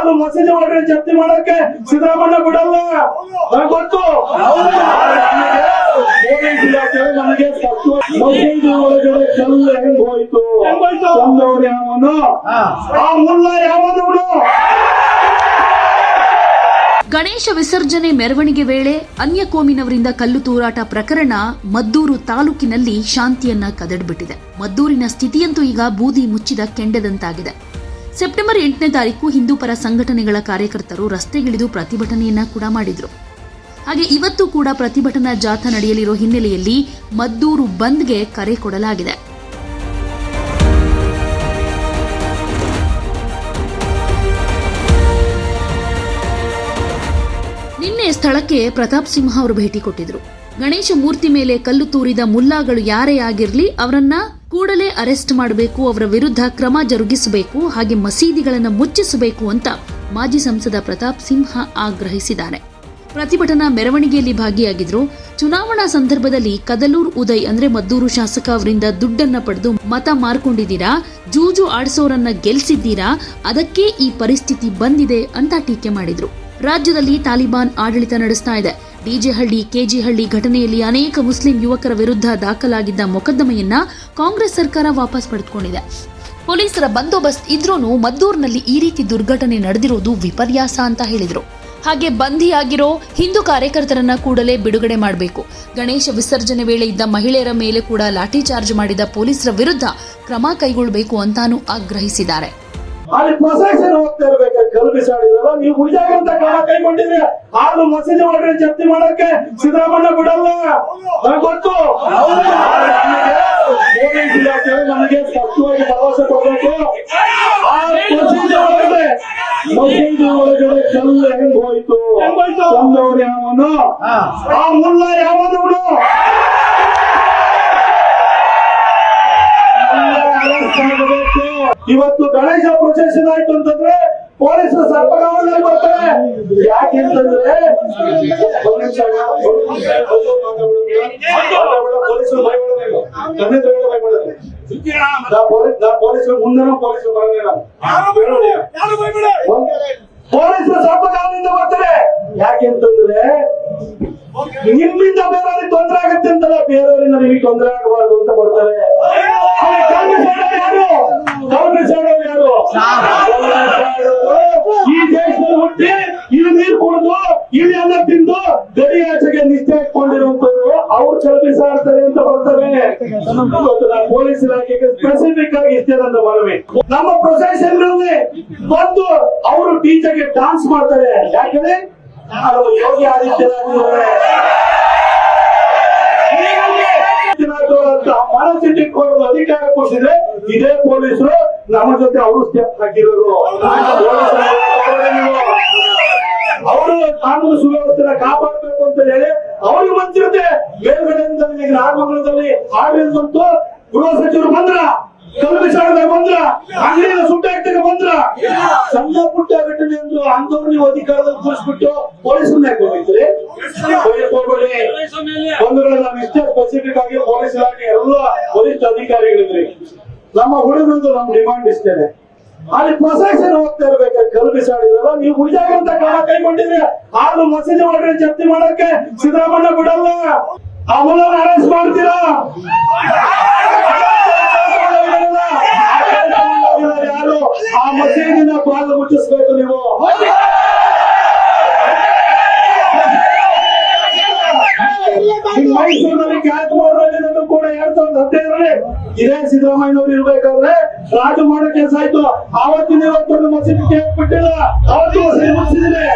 ಆದ್ರೂ ಮಸೀದಿ ಒಳಗಡೆ ಜಪ್ತಿ ಮಾಡಕ್ಕೆ ಸಿದ್ದರಾಮಣ್ಣ ಬಿಡಲ್ಲ. ಗೊತ್ತು. ಪೊಲೀಸ್ ಇಲಾಖೆ ನನಗೆ ಸ್ಪಷ್ಟವಾಗಿ ಮಸೀದಿ ಒಳಗಡೆ ಕಲ್ಲು ಹೆಂಗ್ ಹೋಯ್ತು? ತಂದವ್ರು ಯಾವನು? ಆ ಮುಲ್ಲ ಯಾವನು ಗಣೇಶ ವಿಸರ್ಜನೆ ಮೆರವಣಿಗೆ ವೇಳೆ ಅನ್ಯ ಕೋಮಿನವರಿಂದ ಕಲ್ಲು ತೂರಾಟ ಪ್ರಕರಣ ಮದ್ದೂರು ತಾಲೂಕಿನಲ್ಲಿ ಶಾಂತಿಯನ್ನ ಕದಡ್ಬಿಟ್ಟಿದೆ. ಮದ್ದೂರಿನ ಸ್ಥಿತಿಯಂತೂ ಈಗ ಬೂದಿ ಮುಚ್ಚಿದ ಕೆಂಡದಂತಾಗಿದೆ. ಸೆಪ್ಟೆಂಬರ್ ಎಂಟನೇ ತಾರೀಕು ಹಿಂದೂ ಪರ ಸಂಘಟನೆಗಳ ಕಾರ್ಯಕರ್ತರು ರಸ್ತೆಗಿಳಿದು ಪ್ರತಿಭಟನೆಯನ್ನ ಕೂಡ ಮಾಡಿದ್ರು. ಹಾಗೆ ಇವತ್ತು ಕೂಡ ಪ್ರತಿಭಟನಾ ಜಾಥಾ ನಡೆಯಲಿರೋ ಹಿನ್ನೆಲೆಯಲ್ಲಿ ಮದ್ದೂರು ಬಂದ್ಗೆ ಕರೆ ಕೊಡಲಾಗಿದೆ. ನಿನ್ನೆ ಸ್ಥಳಕ್ಕೆ ಪ್ರತಾಪ್ ಸಿಂಹ ಅವರು ಭೇಟಿ ಕೊಟ್ಟಿದ್ರು. ಗಣೇಶ ಮೂರ್ತಿ ಮೇಲೆ ಕಲ್ಲು ತೂರಿದ ಮುಲ್ಲಾಗಳು ಯಾರೇ ಆಗಿರಲಿ ಅವರನ್ನ ಕೂಡಲೇ ಅರೆಸ್ಟ್ ಮಾಡಬೇಕು, ಅವರ ವಿರುದ್ಧ ಕ್ರಮ ಜರುಗಿಸಬೇಕು, ಹಾಗೆ ಮಸೀದಿಗಳನ್ನು ಮುಚ್ಚಿಸಬೇಕು ಅಂತ ಮಾಜಿ ಸಂಸದ ಪ್ರತಾಪ್ ಸಿಂಹ ಆಗ್ರಹಿಸಿದ್ದಾರೆ. ಪ್ರತಿಭಟನಾ ಮೆರವಣಿಗೆಯಲ್ಲಿ ಭಾಗಿಯಾಗಿದ್ರು. ಚುನಾವಣಾ ಸಂದರ್ಭದಲ್ಲಿ ಕದಲೂರ್ ಉದಯ್ ಅಂದ್ರೆ ಮದ್ದೂರು ಶಾಸಕ ಅವರಿಂದ ದುಡ್ಡನ್ನ ಪಡೆದು ಮತ ಮಾರ್ಕೊಂಡಿದ್ದೀರಾ? ಜೂಜು ಆಡಿಸೋರನ್ನ ಗೆಲ್ಸಿದ್ದೀರಾ? ಅದಕ್ಕೆ ಈ ಪರಿಸ್ಥಿತಿ ಬಂದಿದೆ ಅಂತ ಟೀಕೆ ಮಾಡಿದ್ರು. ರಾಜ್ಯದಲ್ಲಿ ತಾಲಿಬಾನ್ ಆಡಳಿತ ನಡೆಸ್ತಾ ಇದೆ. ಡಿಜೆಹಳ್ಳಿ, ಕೆಜಿಹಳ್ಳಿ ಘಟನೆಯಲ್ಲಿ ಅನೇಕ ಮುಸ್ಲಿಂ ಯುವಕರ ವಿರುದ್ಧ ದಾಖಲಾಗಿದ್ದ ಮೊಕದ್ದಮೆಯನ್ನ ಕಾಂಗ್ರೆಸ್ ಸರ್ಕಾರ ವಾಪಸ್ ಪಡೆದುಕೊಂಡಿದೆ. ಪೊಲೀಸರ ಬಂದೋಬಸ್ತ್ ಇದ್ರೂ ಮದ್ದೂರಿನಲ್ಲಿ ಈ ರೀತಿ ದುರ್ಘಟನೆ ನಡೆದಿರೋದು ವಿಪರ್ಯಾಸ ಅಂತ ಹೇಳಿದರು. ಹಾಗೆ ಬಂಧಿಯಾಗಿರೋ ಹಿಂದೂ ಕಾರ್ಯಕರ್ತರನ್ನ ಕೂಡಲೇ ಬಿಡುಗಡೆ ಮಾಡಬೇಕು. ಗಣೇಶ ವಿಸರ್ಜನೆ ವೇಳೆ ಇದ್ದ ಮಹಿಳೆಯರ ಮೇಲೆ ಕೂಡ ಲಾಠಿ ಚಾರ್ಜ್ ಮಾಡಿದ ಪೊಲೀಸರ ವಿರುದ್ಧ ಕ್ರಮ ಕೈಗೊಳ್ಳಬೇಕು ಅಂತಾನೂ ಆಗ್ರಹಿಸಿದ್ದಾರೆ. ಅಲ್ಲಿ ಪ್ರೊಸೆಷನ್ ಹೋಗ್ತಾ ಇರ್ಬೇಕು ಕಲ್ಲು ಬಿಸಾಡಿದ್ರಲ್ಲ ನೀವು ಉಳಿದಾಗಂತ ಕಾಲ ಕೈಗೊಂಡಿದ್ರೆ ಆದ್ರೂ ಮಸೀದಿ ಒಳಗಡೆ ಜಪ್ತಿ ಮಾಡಕ್ಕೆ ಸಿದ್ದರಾಮಣ್ಣ ಬಿಡಲ್ಲ. ನನಗ್ ಗೊತ್ತು. ನನಗೆ ಸ್ಪಷ್ಟವಾಗಿ ಭರವಸೆ ಕೊಡಬೇಕು. ಆ ಮಸೀದಿ ಒಳಗಡೆ ಮಸೀದಿ ಒಳಗಡೆ ಕಲ್ಲು ಹೆಂಗ್ ಹೋಯ್ತು? ತಂದವ್ರು ಯಾವನು? ಆ ಮುಲ್ಲ ಯಾವನು ಇವತ್ತು ಗಣೇಶ ಪ್ರೊಸೆಷನ್ ಆಯ್ತು ಅಂತಂದ್ರೆ ಪೊಲೀಸರು ಸರ್ಪಗಾವಲ್ಲಿ ಬರ್ತಾರೆ. ಯಾಕೆಂತಂದ್ರೆ ಪೊಲೀಸರು ನನ್ನ ಪೊಲೀಸರು ಮುಂದೆನೂ ಪೊಲೀಸರು ಬರಲಿಲ್ಲ ಪೊಲೀಸರು ಸರ್ಪಗಾವಲಿಂದ ಬರ್ತಾರೆ. ಯಾಕೆ ಅಂತಂದ್ರೆ ನಿಮ್ಮಿಂದ ಬೇರೆಯವ್ರಿಗೆ ತೊಂದರೆ ಆಗುತ್ತೆ ಅಂತಲ್ಲ ಬೇರೆಯವರಿಂದ ನಿಮಗೆ ತೊಂದರೆ ಆಗಬಾರ್ದು ಅಂತ ಬರ್ತಾರೆ ಅಲ್ಲಿ ಕಾಂಗ್ರೆಸ್ ಆಡೋರು ಯಾರು ಕಾಂಗ್ರೆಸ್ ಆಡೋರು ಯಾರು ಈ ದೇಶದಲ್ಲಿ ಹುಟ್ಟಿ ಇಲ್ಲಿ ನೀರು ಕುಡಿದು, ಇಲ್ಲಿ ಅನ್ನ ತಿಂದು, ಗಡಿ ಆಚೆಗೆ ನಿಷ್ಠೆ ಇಟ್ಕೊಂಡಿರುವಂತವರು ಅವ್ರು ಚಲಪಿಸಾಡ್ತಾರೆ ಅಂತ ಬರ್ತಾರೆ ಇವತ್ತು ನಾನು ಪೊಲೀಸ್ ಇಲಾಖೆಗೆ ಸ್ಪೆಸಿಫಿಕ್ ಆಗಿ ಇಷ್ಟೇ ನನ್ನ ಮನವಿ. ನಮ್ಮ ಪ್ರೊಸೆಷನ್ನಲ್ಲಿ ಬಂದು ಅವರು ಟೀಚರ್ಗೆ ಡಾನ್ಸ್ ಮಾಡ್ತಾರೆ. ಯಾಕಂದ್ರೆ ಯೋಗಿ ಆದಿತ್ಯನಾಥ್ ಅವರೇ. ಅಧಿಕಾರ ಕೊಡಿಸಿದ್ರೆ ಇದೇ ಪೊಲೀಸರು ನಮ್ಮ ಜೊತೆ ಅವರು ಸ್ಟೆಪ್ ಹಾಕಿರೋರು. ಅವರು ಕಾನೂನು ಸುವ್ಯವಸ್ಥೆನ ಕಾಪಾಡಬೇಕು ಅಂತ ಹೇಳಿ ಅವ್ರಿಗೆ ಬಂದಿರುತ್ತೆ ಮೇಲ್ಗಡೆಯಿಂದ ನಾಗಮಂಗಲದಲ್ಲಿ ಆಡಳಿತ ಗೃಹ ಸಚಿವರು ಬಂದ್ರ ಕಲ್ಪಿಸಾಡದಾಗ ಬಂದ್ರ? ಅಂಗಡಿಯ ಸುಟ್ಟಾಕ್ತಾಗ ಬಂದ್ರ? ಸಣ್ಣ ಪುಟ್ಟ ಘಟನೆ ಅಂದ್ರು ಅಂತವ್ರು ನೀವು ಅಧಿಕಾರದಲ್ಲಿ ಕೂರಿಸ್ಬಿಟ್ಟು ಪೊಲೀಸನ್ನ ಯಾಕೆ ಹೋಗ್ತೀರಿ ಹೋಗ್ಬೇಡಿ. ಬಂಧುಗಳು ನಾವು ಇಷ್ಟೇ ಸ್ಪೆಸಿಫಿಕ್ ಆಗಿ ಪೊಲೀಸ್ ಇಲಾಖೆ ಎಲ್ಲ ವರಿಷ್ಠ ಅಧಿಕಾರಿಗಳಿದ್ರಿ. ನಮ್ಮ ಹುಡುಗರದ್ದು ನಮ್ಮ ಡಿಮಾಂಡ್ ಇಷ್ಟೇನೆ ಅಲ್ಲಿ ಪ್ರೊಸೆಷನ್ ಹೋಗ್ತಾ ಇರ್ಬೇಕಾದ್ರೆ ಕಲ್ಲು ಬಿಸಾಡಿದ್ರಲ್ಲ ನೀವು ಉಳಿದಾಗಂತ ಕಾಲ ಕೈಗೊಂಡಿದ್ರೆ ಆದ್ರೂ ಮಸೀದಿ ಒಳಗಡೆ ಜಪ್ತಿ ಮಾಡಕ್ಕೆ ಸಿದ್ದರಾಮಣ್ಣ ಬಿಡಲ್ಲ. ಆ ಮೂಲನ ಅರೆಸ್ಟ್ ಮಾಡ್ತೀರಾ ಯಾರು ಆ ಮಸೀದಿನ ಮುಚ್ಚಿಸ್ಬೇಕು ನೀವು. ಮೈಸೂರಿನಲ್ಲಿ ಖ್ಯಾತಮಾರ್ ರಾಜನನ್ನು ಕೂಡ ಎರಡ್ ಸಾವಿರದ ಹದಿನೈದರಲ್ಲಿ ಇದೇ ಸಿದ್ದರಾಮಯ್ಯನವರು ಇರ್ಬೇಕಾದ್ರೆ ರಾಜು ಮಾಡೋ ಕೆಲಸ ಆಯ್ತು. ಆವತ್ತಿನ ಇವತ್ತೊಂದು ಮಸೀದಿ ಕೇಳ್ಬಿಟ್ಟಿಲ್ಲ ಅವತ್ತು ಮಸೀದಿ ಮುಗಿಸಿದ್ರೆ